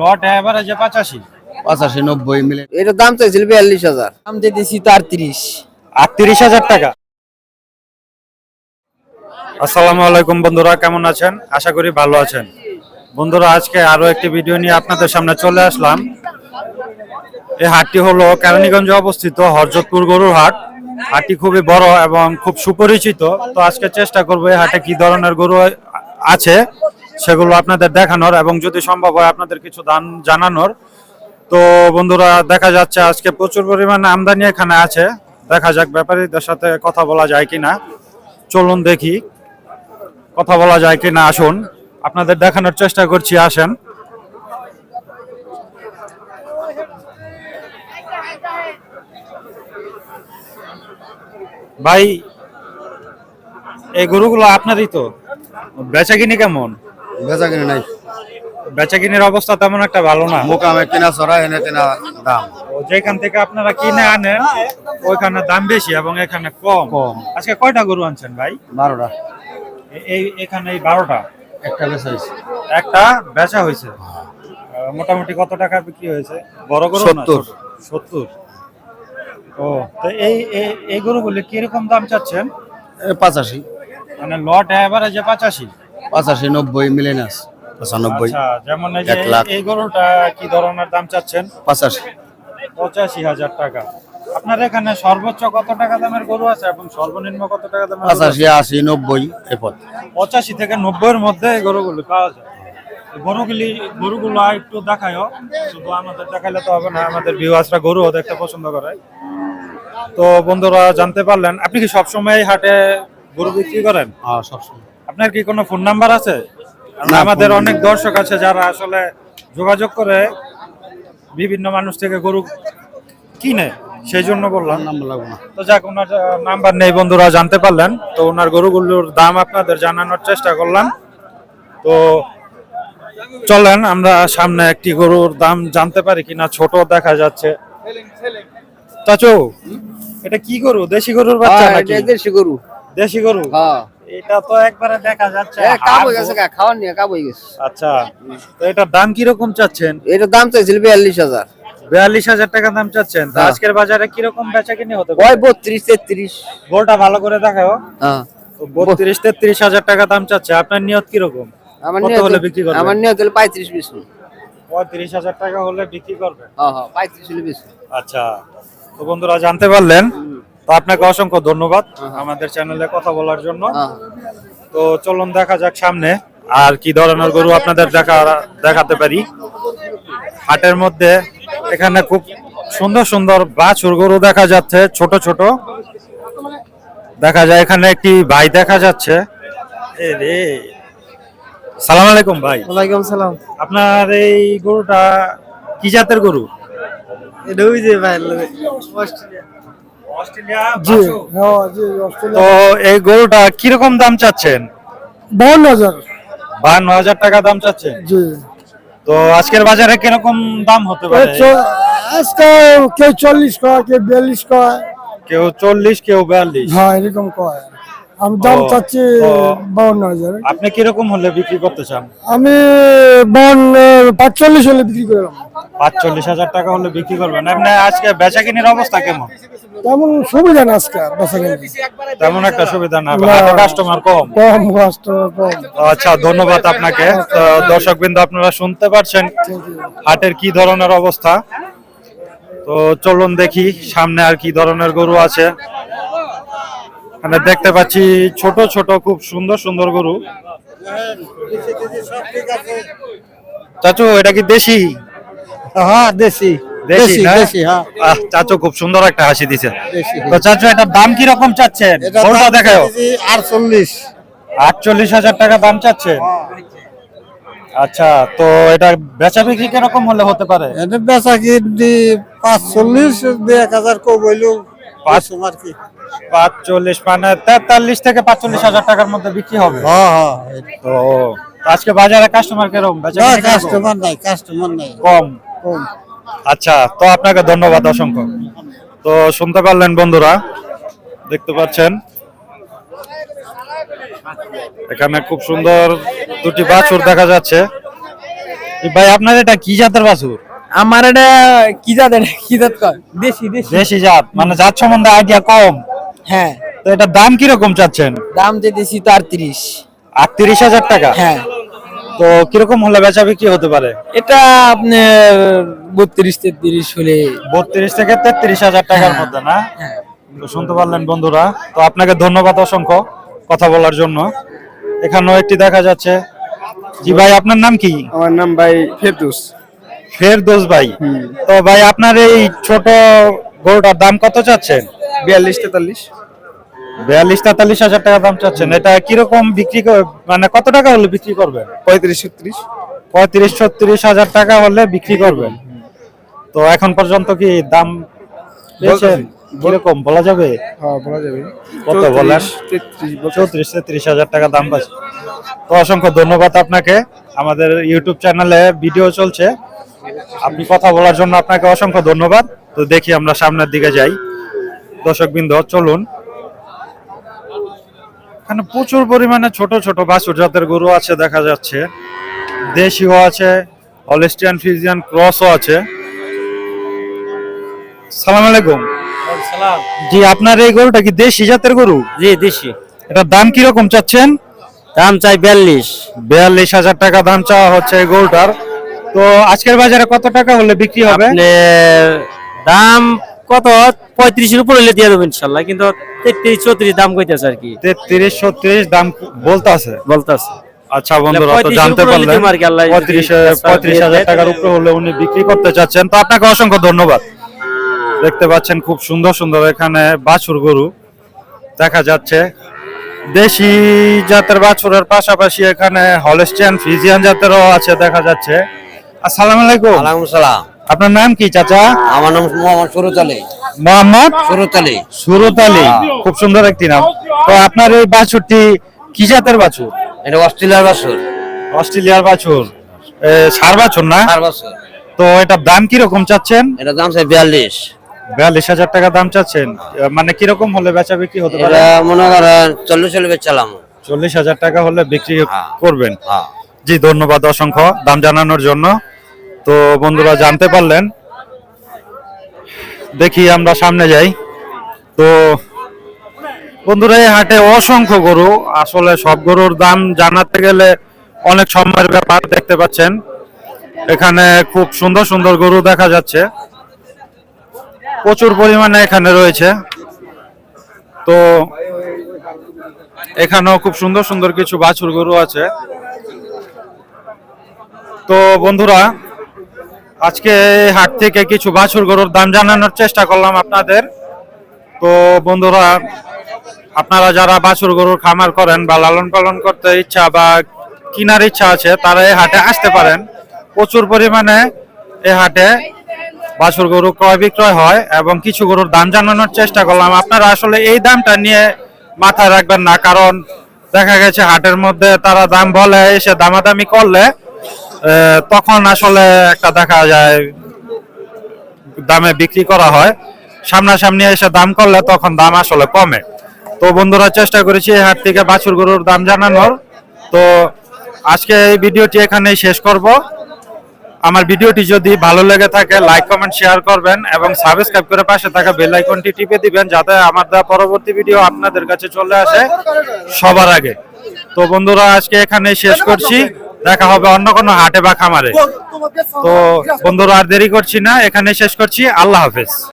লট এভারেজে পঁচাশি। পঁচাশি নব্বই মিলে। এটার দাম চাইছিল বিয়াল্লিশ হাজার। দাম দিয়ে দিছি তো আটত্রিশ। আটত্রিশ হাজার টাকা। আসসালামু আলাইকুম বন্ধুরা কেমন আছেন? আশা করি ভালো আছেন। বন্ধুরা আজকে আরও একটি ভিডিও নিয়ে আপনাদের সামনে চলে আসলাম। এই হাটটি হলো কেরানীগঞ্জে অবস্থিত হরজতপুর গরুর হাট। হাটটি খুবই বড় এবং খুব সুপরিচিত। তো আজকে চেষ্টা করব এই হাটে কি ধরনের গরু আছে। সেগুলো আপনাদের দেখানোর এবং যদি সম্ভব হয় আপনাদের কিছু দান জানানোর। তো বন্ধুরা, দেখা যাচ্ছে আজকে প্রচুর পরিমাণে আমদানি এখানে আছে। দেখা যাক ব্যাপারীদের সাথে কথা বলা যায় কি না চলুন দেখি কথা বলা যায় কি না আসুন। আপনাদের দেখানোর চেষ্টা করছি, আসেন। ভাই, এই গরুগুলো আপনারই তো। বেচা কিনি কেমন? বেচা কিনে নাই। বেচা কিনির অবস্থা তেমন একটা ভালো না। মোকামে কিনা চড়া এনে কিনা দাম। যেখান থেকে আপনারা কিনে আনেন ওইখানে দাম বেশি এবং এখানে কম। কম। আজকে কয়টা গরু আনছেন ভাই? বারোটা। এই এখানে এই বারোটা? একটা বেচা হয়েছে। একটা বেচা হয়েছে? মোটামুটি কত টাকা বিক্রি হয়েছে? বড় গরু সত্তর। সত্তর। ও তো এই এই- গরুগুলি কীরকম দাম চাচ্ছেন? পঁচাশি। মানে লট এভারেজে পঁচাশি? পঁচাশি নব্বই মিলে না পঁচানব্বই আচ্ছা যেমন এই যে এক লাখ। এই গরুটা কি ধরনের দাম চাচ্ছেন? পঁচাশি। পঁচাশি হাজার টাকা। আপনার এখানে সর্বোচ্চ কত টাকা দামের গরু আছে এবং সর্বনিম্ন কত টাকা দামের গরু আছে? পঁচাশি আশি নব্বই এপদ পঁচাশি থেকে নব্বইয়ের মধ্যে এই গরুগুলি পাওয়া যায়। গরুগুলি গরুগুলো আর একটু দেখায়ও শুধু আমাদের দেখাইলে তো হবে না আমাদের ভিউয়ার্সরা গরুও দেখতে পছন্দ করে। তো বন্ধুরা জানতে পারলেন আপনি কি সবসময় হাটে গরু বিক্রি করেন? হ্যাঁ সবসময়। আপনার কি কোনো ফোন নাম্বার আছে? আমাদের অনেক দর্শক আছে যারা আসলে যোগাযোগ করে বিভিন্ন মানুষ থেকে গরু কিনে সেই জন্য বললাম। নাম লাগবো না। তো যাক ওনার নাম্বার নেই বন্ধুরা জানতে পারলেন। তো ওনার গরুগুলোর দাম আপনাদের জানানোর চেষ্টা করলাম। তো চলেন আমরা সামনে একটি গরুর দাম জানতে পারি কিনা ছোট দেখা যাচ্ছে। চাচু এটা কি গরু? দেশি গরুর বাচ্চা হ্যাঁ, নাকি? দেশি গরু। দেশি গরু? হ্যাঁ। এটা তো একবারে দেখা যাচ্ছে। এ, কাব হয়ে গেছে গা, খাওয়ার নিয়ে কাব হয়ে গেছে। আচ্ছা তো এটার দাম কীরকম চাচ্ছেন? এটার দাম চাইছিল বিয়াল্লিশ হাজার। বিয়াল্লিশ হাজার টাকা দাম চাচ্ছেন। তা হ্যাঁ। আজকের বাজারে কীরকম বেচা কিনে হতে ওই বত্রিশ তেত্রিশ। গোলটা ভালো করে দেখাও। হ্যাঁ। বত্রিশ তেত্রিশ হাজার টাকা দাম চাচ্ছে। আপনার নিয়ত কীরকম? আমার কত নিয়ে হলে বিক্রি করবেন? আমার নিয়ে হলে পঁয়ত্রিশ বিশ পঁয়ত্রিশ হাজার টাকা হলে বিক্রি করবেন? হ্যাঁ হ্যাঁ পঁয়ত্রিশ হলে বিশ আচ্ছা। তো বন্ধুরা জানতে পারলেন তো আপনাকে অসংখ্য ধন্যবাদ আমাদের চ্যানেলে কথা বলার জন্য। হ্যাঁ। তো চলুন দেখা যাক সামনে আর কি ধরনের গরু আপনাদের দেখা দেখাতে পারি। হাটের মধ্যে এখানে খুব সুন্দর সুন্দর বাছুর গরু দেখা যাচ্ছে ছোট ছোট। দেখা যায় এখানে একটি ভাই দেখা যাচ্ছে। এ রে। সালাম আলাইকুম ভাই। ওয়ালাইকুম সালাম। আপনার এই গরুটা কি জাতের গরু? এটা ওই যে ভাই অস্ট্রেলিয়া জি হ্যাঁ জি অস্ট্রেলিয়া। তো এই গরুটা কীরকম দাম চাচ্ছেন? বাহান্ন হাজার। বাহান্ন হাজার টাকা দাম চাচ্ছেন? জি। তো আজকের বাজারে কীরকম দাম হতে পারে? আজকে কেউ চল্লিশ কয় কেউ বিয়াল্লিশ কয়। কেউ চল্লিশ কেউ বিয়াল্লিশ। হ্যাঁ এরকম কয়। আমি দাম চাচ্ছি। বাউন্ন হাজার। আপনি কীরকম হলে বিক্রি করতে চান? আমি বাউন্ন পাঁচচল্লিশ হলে বিক্রি করলাম পাঁচচল্লিশ হাজার টাকা হলে বিক্রি করবেন। এমনি আজকে বেচা কিনির অবস্থা কেমন? তেমন সুবিধা না আজকে বেচা কিনে তেমন একটা সুবিধা না। কাস্টমার কম? কম কষ্ট কম। আচ্ছা ধন্যবাদ আপনাকে। দর্শক বিন্দু আপনারা শুনতে পারছেন হাটের কি ধরনের অবস্থা? তো চলুন দেখি সামনে আর কি ধরনের গরু আছে। এখানে দেখতে পাচ্ছি ছোট ছোট খুব সুন্দর সুন্দর গরু। চাচু এটা কি দেশি? হ্যাঁ দেশি। দেশি না? দেশি হ্যাঁ। চাচু খুব সুন্দর একটা হাসি দিছে। দেশি তো চাচু এটার দাম কি রকম চাচ্ছেন গরুটা দেখাও। আটচল্লিশ। আটচল্লিশ হাজার টাকা দাম চাচ্ছেন? আচ্ছা তো এটা বেচা বিক্রি কীরকম হলে হতে পারে? এটা বেচা কি পাঁচচল্লিশ দুই এক হাজার কম হইলেও পাঁচ আর কি। পাঁচচল্লিশ মানে তেতাল্লিশ থেকে পাঁচচল্লিশ হাজার টাকার মধ্যে বিক্রি হবে। হ্যাঁ হ্যাঁ তো। আজকে বাজারে কাস্টমার কীরকম? কাস্টমার নাই কাস্টমার নাই। কম? কম। আচ্ছা তো আপনাকে ধন্যবাদ অসংখ্য। তো শুনতে পারলেন বন্ধুরা দেখতে পাচ্ছেন। এখানে খুব সুন্দর দুটি বাছুর দেখা যাচ্ছে। ভাই আপনার এটা কি জাতের বাছুর? আমার এটা কি জাত এটা? কি জাত কয়? দেশি দেশি। দেশি জাত। মানে জাত সম্বন্ধে আইডিয়া কম। হ্যাঁ। তো এটার দাম কীরকম চাচ্ছেন? দাম দিতেছি তো আটত্রিশ। আটত্রিশ হাজার টাকা? হ্যাঁ। তো কীরকম হলে বেচা বিক্রি হতে পারে? এটা আপনার বত্রিশ তেত্রিশ হলে। বত্রিশ থেকে তেত্রিশ হাজার টাকার মধ্যে না? হ্যাঁ। তো শুনতে পারলেন বন্ধুরা। তো আপনাকে ধন্যবাদ অসংখ্য কথা বলার জন্য। এখানেও একটি দেখা যাচ্ছে। জি ভাই আপনার নাম কি? আমার নাম ভাই ফেরদুস। ফেরদোস ভাই। তো ভাই আপনার এই ছোট গরুটার দাম কত চাচ্ছেন? বিয়াল্লিশ তেতাল্লিশ। বিয়াল্লিশ তেতাল্লিশ হাজার টাকা দাম চাচ্ছেন। এটা কীরকম বিক্রি কর- মানে কত টাকা হলে বিক্রি করবেন? পঁয়ত্রিশ ছত্রিশ। পঁয়ত্রিশ ছত্রিশ হাজার টাকা হলে বিক্রি করবেন। তো এখন পর্যন্ত কি দাম পেয়েছেন কীরকম বলা যাবে? হ্যাঁ বলা যাবে। কত বলেন চৌত্রিশ তেত্রিশ হাজার টাকা দাম পাচ্ছে তো অসংখ্য ধন্যবাদ আপনাকে। আমাদের ইউটিউব চ্যানেলে ভিডিও চলছে। আপনি কথা বলার জন্য আপনাকে অসংখ্য ধন্যবাদ। তো দেখি আমরা সামনের দিকে যাই। দর্শক বৃন্দ চলুন। এখানে প্রচুর পরিমাণে ছোট ছোট বাছুর জাতের গরু আছে দেখা যাচ্ছে। দেশিও আছে হলিস্টিয়ান ফিজিয়ান ক্রসও আছে। সালাম আলাইকুম। জি আপনার এই গরুটা কি দেশি জাতের গরু? জি দেশি। এটার দাম কীরকম চাচ্ছেন? দাম চাই বিয়াল্লিশ। বিয়াল্লিশ হাজার টাকা দাম চাওয়া হচ্ছে এই গরুটার। তো আজকের বাজারে কত টাকা হলে বিক্রি হবে? দাম কত? পঁয়ত্রিশের উপর হলে দিয়ে দেবো ইনশাল্লাহ কিন্তু তেত্রিশ চৌত্রিশ দাম কইতেছে আর কি। তেত্রিশ ছত্রিশ দাম বলতে আছে বলতেছে। আচ্ছা বন্ধুরা তো জানতে পারলেন। দিতে পারি আল্লাহ যদি পঁয়ত্রিশ পঁয়ত্রিশ হাজার টাকার উপরে হলে উনি বিক্রি করতে চাচ্ছেন। তো আপনাকে অসংখ্য ধন্যবাদ। দেখতে পাচ্ছেন খুব সুন্দর সুন্দর এখানে বাছুর গরু। দেখা যাচ্ছে। দেশি জাতের বাছুরের পাশাপাশি এখানে হলেস্টিয়ান ফিজিয়ান জাতেরও আছে দেখা যাচ্ছে। আসসালামু আলাইকুম। আলাইকুম সালাম। আপনার নাম কি চাচা? আমার নাম মোহাম্মদ সুরত আলী। মোহাম্মদ? সুরত আলী। সুরত আলী খুব সুন্দর একটি নাম। তো আপনার এই বাছুরটি কি জাতের বাছুর? এটা অস্ট্রেলিয়ার বাসুর অস্ট্রেলিয়ার বাছুর। ষাঁড় বাছুর না? চার বছর। তো এটার দাম কীরকম চাচ্ছেন? এটা দাম চাই বিয়াল্লিশ। বিয়াল্লিশ হাজার টাকা দাম চাচ্ছেন। মানে কীরকম হলে বেচা বিক্রি হতে পারে? মনে করেন চল্লিশ চল্লিশ চালাম চল্লিশ হাজার টাকা হলে বিক্রি হ্যাঁ। করবেন। হ্যাঁ। জি ধন্যবাদ অসংখ্য দাম জানানোর জন্য। তো বন্ধুরা জানতে পারলেন। দেখি আমরা সামনে যাই। তো বন্ধুরা, এই হাটে অসংখ্য গরু। আসলে সব গরুর দাম জানাতে গেলে অনেক সময়ের ব্যাপার দেখতে পাচ্ছেন। এখানে খুব সুন্দর সুন্দর গরু দেখা যাচ্ছে। প্রচুর পরিমাণে এখানে রয়েছে। তো এখানেও খুব সুন্দর সুন্দর কিছু বাছুর গরু আছে। তো বন্ধুরা আজকে হাট থেকে কিছু বাছুর গরুর দাম জানানোর চেষ্টা করলাম আপনাদের। তো বন্ধুরা, আপনারা যারা বাছুর গরুর খামার করেন বা লালন পালন করতে ইচ্ছা বা কেনার ইচ্ছা আছে, তারা এই হাটে আসতে পারেন। প্রচুর পরিমাণে এই হাটে বাছুর গরু ক্রয় বিক্রয় হয় এবং কিছু গরুর দাম জানানোর চেষ্টা করলাম। আপনারা আসলে এই দামটা নিয়ে মাথায় রাখবেন না, কারণ দেখা গেছে হাটের মধ্যে তারা দাম বলে, এসে দামাদামি করলে তখন আসলে একটা দেখা যায় দামে বিক্রি করা হয়। সামনাসামনি এসে দাম করলে তখন দাম আসলে কমে। তো বন্ধুরা, চেষ্টা করেছি হাট থেকে বাছুর গরুর দাম জানানোর। তো আজকে এই ভিডিওটি এখানেই শেষ করব। আমার ভিডিওটি যদি ভালো লেগে থাকে, লাইক, কমেন্ট, শেয়ার করবেন এবং সাবস্ক্রাইব করে পাশে থাকা বেল আইকনটি টিপে দিবেন যাতে আমার দেওয়া পরবর্তী ভিডিও আপনাদের কাছে চলে আসে সবার আগে। তো বন্ধুরা, আজকে এখানে শেষ করছি। দেখা হবে অন্য কোনো হাটে বা খামারে। তো বন্ধুরা আর দেরি করছি না এখানে শেষ করছি। আল্লাহ হাফেজ।